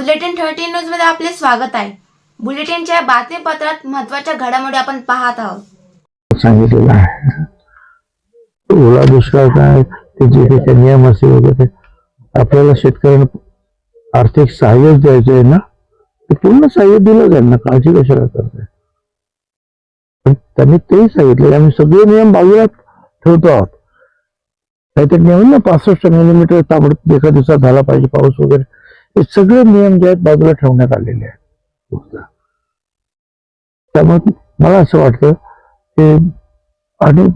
Bulletin thirteen न्यूजमध्ये आपले स्वागत आहे. बुलेटिनच्या बातमीपत्रात महत्त्वाच्या घडामोडी आपण पाहत आहोत. सांगितलेलं आहे. ओला दुष्काळ काय? त्याचे त्याचे नियम असे वगैरे आपल्याला शेतकऱ्यांना आर्थिक सहाय्य द्यायचं आहे ना? ते पूर्ण सहाय्य दिलं जाईल ना काळजी कशाला करताय? पण त्यांनी तेही सांगितलं आम्ही सगळे नियम बाजूला ठेवतो आहोत. काहीतरी नियम ना पासष्ट मिलीमीटर ताबडतोब एका दिवसात झाला पाहिजे पाऊस वगैरे. हे सगळे नियम जे आहेत बाजूला ठेवण्यात आलेले आहेत. त्यामुळे मला असं वाटतं की आणि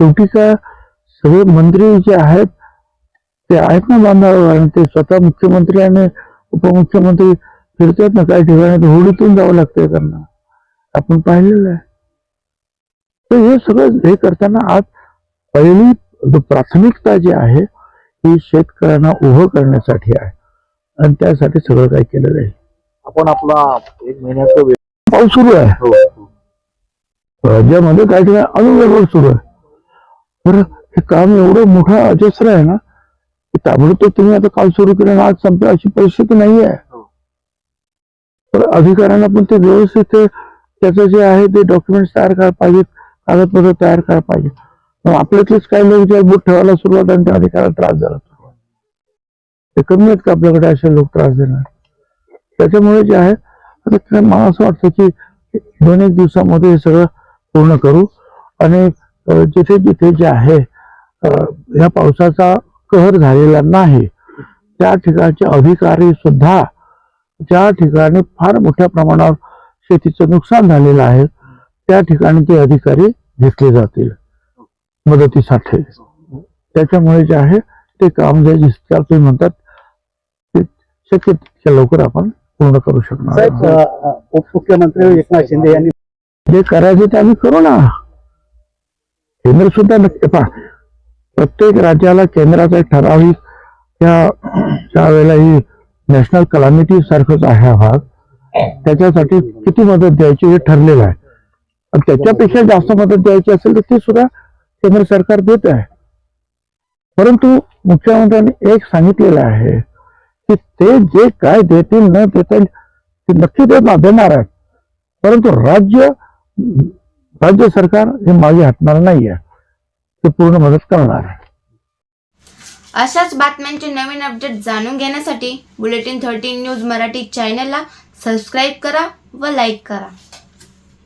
शेवटी काय सगळे मंत्री जे आहेत ते आहेत ना बांधावर आणि ते स्वतः मुख्यमंत्री आणि उपमुख्यमंत्री फिरतात ना काही ठिकाणी होडीतून जावं लागतंय त्यांना. आपण पाहिलेलं आहे. तर हे सगळं हे करताना आज पहिली प्राथमिकता जी आहे ही शेतकऱ्यांना उभं करण्यासाठी आहे. आणि त्यासाठी सगळं काही केलं जाईल. आपण आपला एक महिन्याचा वेळ पाऊस सुरू आहे. हो. राज्यामध्ये काही ठिकाणी अजून गडबड सुरू आहे. बरं हे काम एवढं मोठं अजस्र आहे ना की ताबडतोब तुम्ही आता काल सुरू केलं आणि आज संपलं अशी परिस्थिती नाही आहे हो. तर अधिकाऱ्यांना पण ते व्यवस्थित ते त्याचं जे आहे ते डॉक्युमेंट्स तयार करायला पाहिजेत कागदपत्र तयार करायला पाहिजे मग आपल्यातलेच काही लोक जे बूट ठेवायला सुरुवात आणि त्या अधिकाऱ्याला त्रास झाला. ते कमी आहेत का आपल्याकडे असे लोक त्रास देणार. त्याच्यामुळे जे आहे आता मला असं वाटतं की दोन एक दिवसामध्ये हे सगळं पूर्ण करू. आणि जिथे जिथे जे आहे या पावसाचा कहर झालेला नाही त्या ठिकाणचे अधिकारी सुद्धा ज्या ठिकाणी फार मोठ्या प्रमाणावर शेतीचं नुकसान झालेलं आहे त्या ठिकाणी ते अधिकारी घेतले जातील मदतीसाठी. त्याच्यामुळे जे आहे ते काम जे जितक्या तुम्ही म्हणतात शक्य तितक्या लवकर आपण पूर्ण करू शकणार साहेब आहोत. अ, अ, उपमुख्यमंत्री एकनाथ शिंदे यांनी जे करायचे ते आम्ही करू ना. केंद्र सुद्धा नक्की पहा प्रत्येक राज्याला केंद्राचा एक ठराविक त्या त्यावेळेला ही नॅशनल कलामिटी सारखंच आहे हा भाग त्याच्यासाठी किती मदत द्यायची हे ठरलेलं आहे. आणि त्याच्यापेक्षा जास्त मदत द्यायची असेल तर ती सुद्धा केंद्र सरकार देत आहे. परंतु मुख्यमंत्र्यांनी एक सांगितलेलं आहे की ते जे काय देतील न देतील ते नक्की देणार देणार आहेत. परंतु राज्य राज्य सरकार हे मागे हटणार नाही आहे ते पूर्ण मदत करणार आहे. अशाच बातम्यांचे नवीन अपडेट जाणून घेण्यासाठी बुलेटिन थर्टीन न्यूज मराठी चॅनलला सबस्क्राईब करा व लाईक करा.